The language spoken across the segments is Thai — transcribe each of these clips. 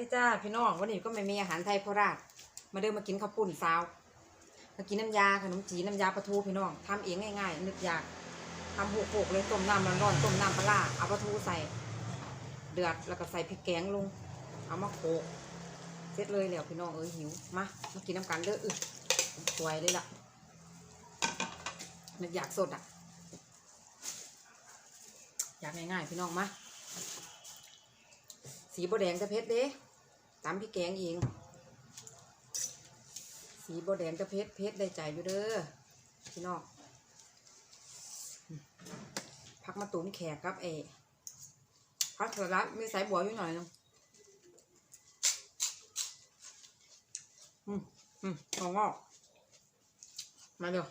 ดีจ้าพี่น้องวันนี้ก็ไม่มีอาหารไทยโคราชมาเดินมากินข้าวปุ้นซาวมากินน้ำยาขนมจีนน้ำยาปลาทูพี่น้องทำเองง่ายๆนึกอยากทำโขกๆเลยต้มน้ำร้อนๆต้มน้ำปลาร้าเอาปลาทูใส่ เดือดแล้วก็ใส่พริกแกงลง เอามาโขกเสร็จเลยแล้วพี่น้องเอ้ยหิวมามากินน้ำกันเด้ออึสวยเลยล่ะนึกอยากสดอะ อยากง่ายๆพี่น้องมาสีบแดงจะเพชรเด้ ตำพี่แกงเองสีบแดงจะเพชรเพชรได้ใจอยู่เด้อพี่น้องพักมาตุ้มแขกกับเอพักสลัดมีสายบัวอยู่หน่อยนึงอืมอืมงองอกมาเดี๋ยว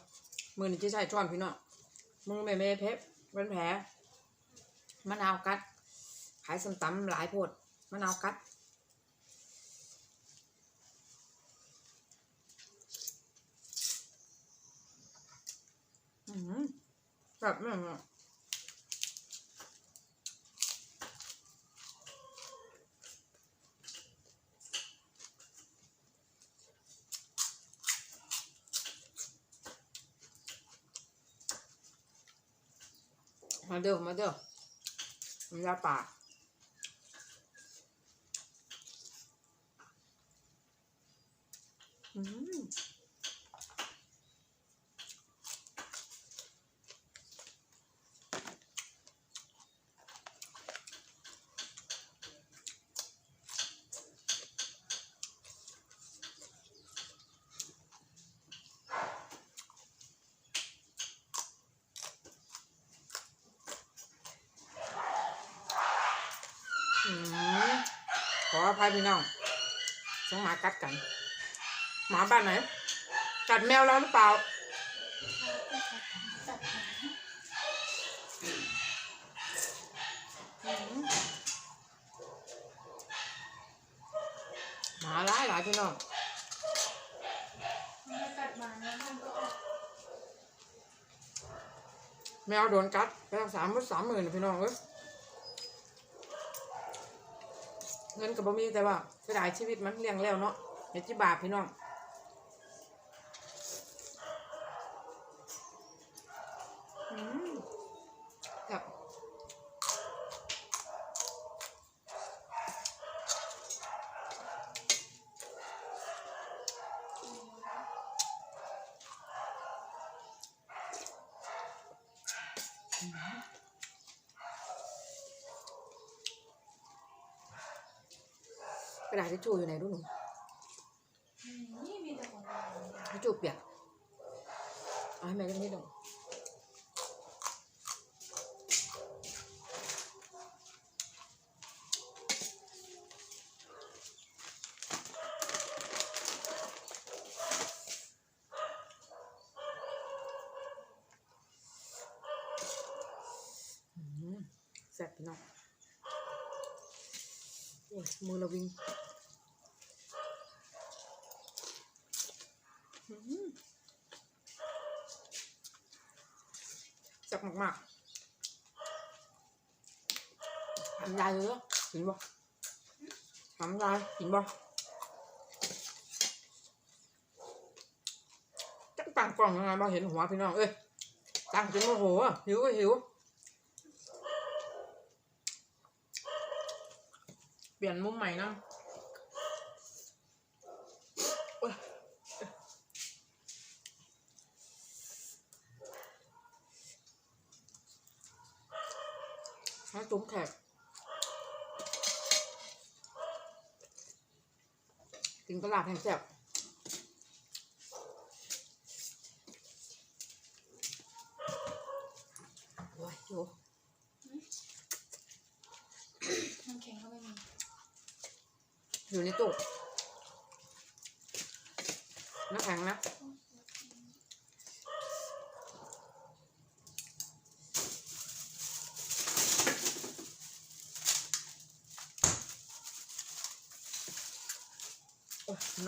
มือนี่จะใช้ช้อนพี่น้องมือไม่ไม่เพชรเป็นแผลมะนาวกัด ขายส้มตำหลายโพดมะนาวกัด แบบนี้อะมาเด้อมาเด้อมันยาปากมอืม ขออภัยพี่น้องสองหมากัดกัน หมาบ้านไหน กัดแมวเราหรือเปล่า หมาหลายหลายพี่น้องแมวโดนกัดไปรักษาหมดสามหมื่นพี่น้องเอ้ย เงินกับบ่มีแต่ว่าเสียดายชีวิตมันเลี้ยงแล้วเนาะเห็ดจิบาปพี่น้อง อืมแบบ กระดาษทิชชู่อยู่ไหนดูหนูนี่มีแต่ของทิชชู่เปียกเอาให้แม่กันนิดหนึ่งแซ่บพี่น้องโอ้ยมือเราวิ่งอืม แซ่บมากๆทำลายเลยเหรอกินบ่ทำลายกินบ่จังต่างกล่องยังไงมาเห็นหัวพี่น้องเอ้ยต่างจนโมโหอะหิวก็หิว เปลี่ยนมุมใหม่นะโอ๊ยให้ตุ้มแขก กินตลาดแห่งแซ่บโอ้ยโยน้ำแข็งก็ไม่มีอยู่ในตู้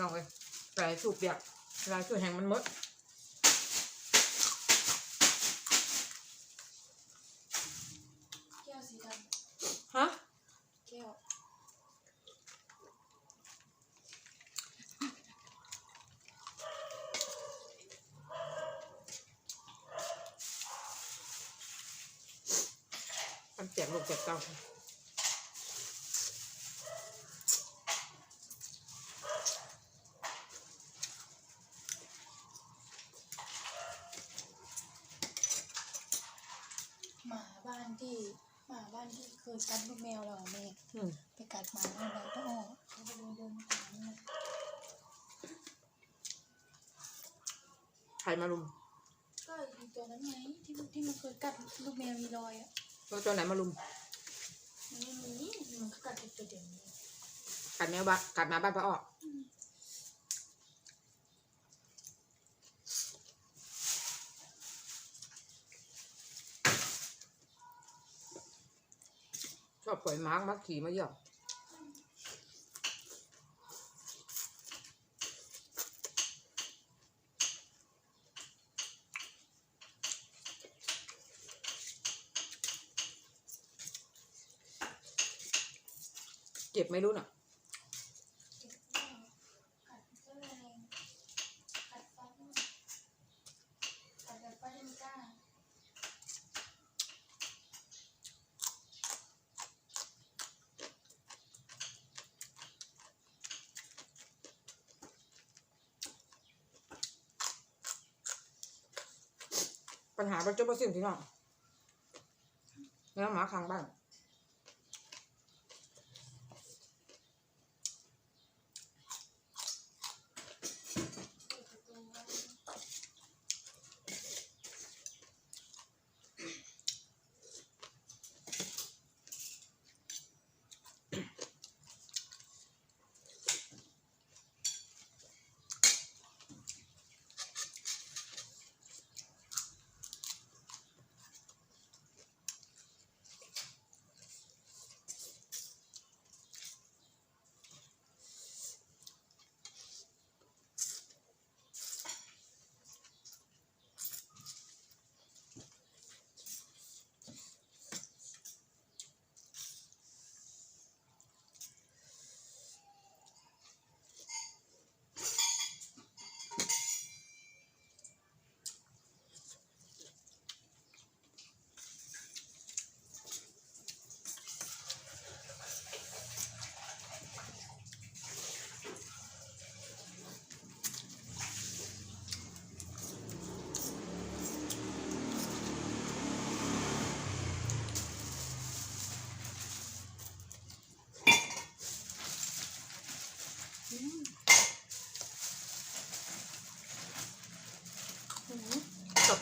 น้องเลยใส่สูบเปียกลายสูบแห้งมันมดแก้วสีดำฮะแก้วอัเสียงลูกเจ็เต้า ที่หมาบ้านที่เคยกัดลูกแมวเราอะแม่อืม ไปกัดหมาแล้วเราต้องออกเขาก็เลยเดินตามเนี่ยใครมาลุมก็อีตัวนั้นไงที่มันที่มันเคยกัดลูกแมวมีรอยอะแล้วตัวไหนมาลุม มันไม่มีมันก็กัดอยู่ตัวเดียวนี่กัดแมวบ้านกัดหมาบ้านพระออก อบปล่อยมามักขี่มาเยอะเจ็บไม่รู้น่ะ กัดก็แรงกัดฟันกัดแบบป้าเล่นกล้า ปัญหาประจุดประสิ่งที่น้องแล้วหมาข้างบ้าน เปิดประตูไ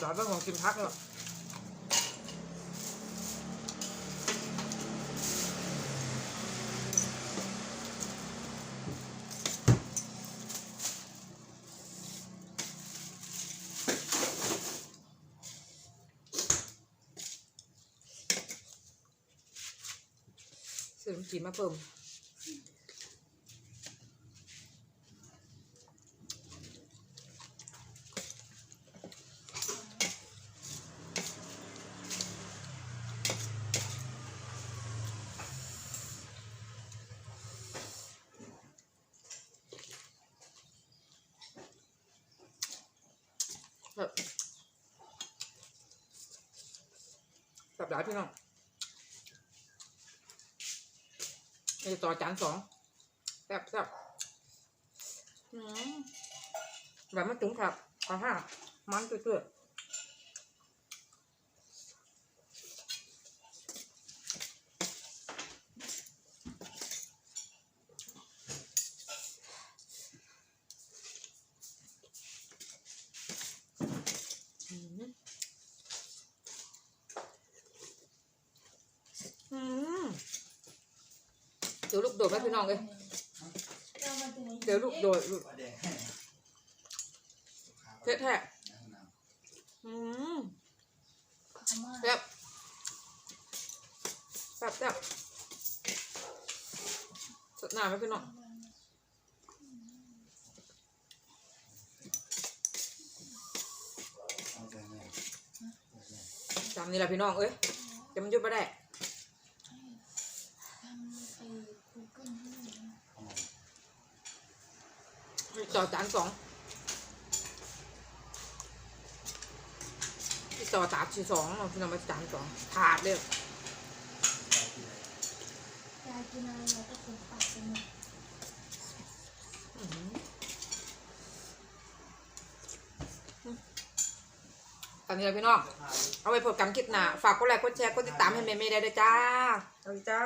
ว้ จบแล้วเป็นของกินพักแล้วซื้อขนมจีนมาเพิ่ม แบบหลายพี่น้องนี่ต่อจานสองแซ่บแซ่บอืมแบบมันจุ๋มครับขอห้ามันเตื้อๆอืมอืมเดี๋ยว ลูกโดดไหมพี่น้องเลยเอามาถึงเดี๋ยวลูกโดดลูกว่าแดงให้เทะแทะอืมแซ่บแซ่บแซ่บสดหนาไหมพี่น้องจำนี่แหละพี่น้องเอ้ยจะมันยุดไม่ได้ ทำไอ้กูเกิลให้หน่อยนะ เอจานสองต่อจานที่สองเราพี่น้องมาจานสองถาดเลยเกินอะไรก็ถูกปากไปหมดอื้อหือตอนนี้เลยพี่น้อง เอาไปพบกันคลิปหน้า ฝากกดไลค์กดแชร์กดติดตามให้เมย์เมย์ได้ด้วยจ้าสวัสดีจ้า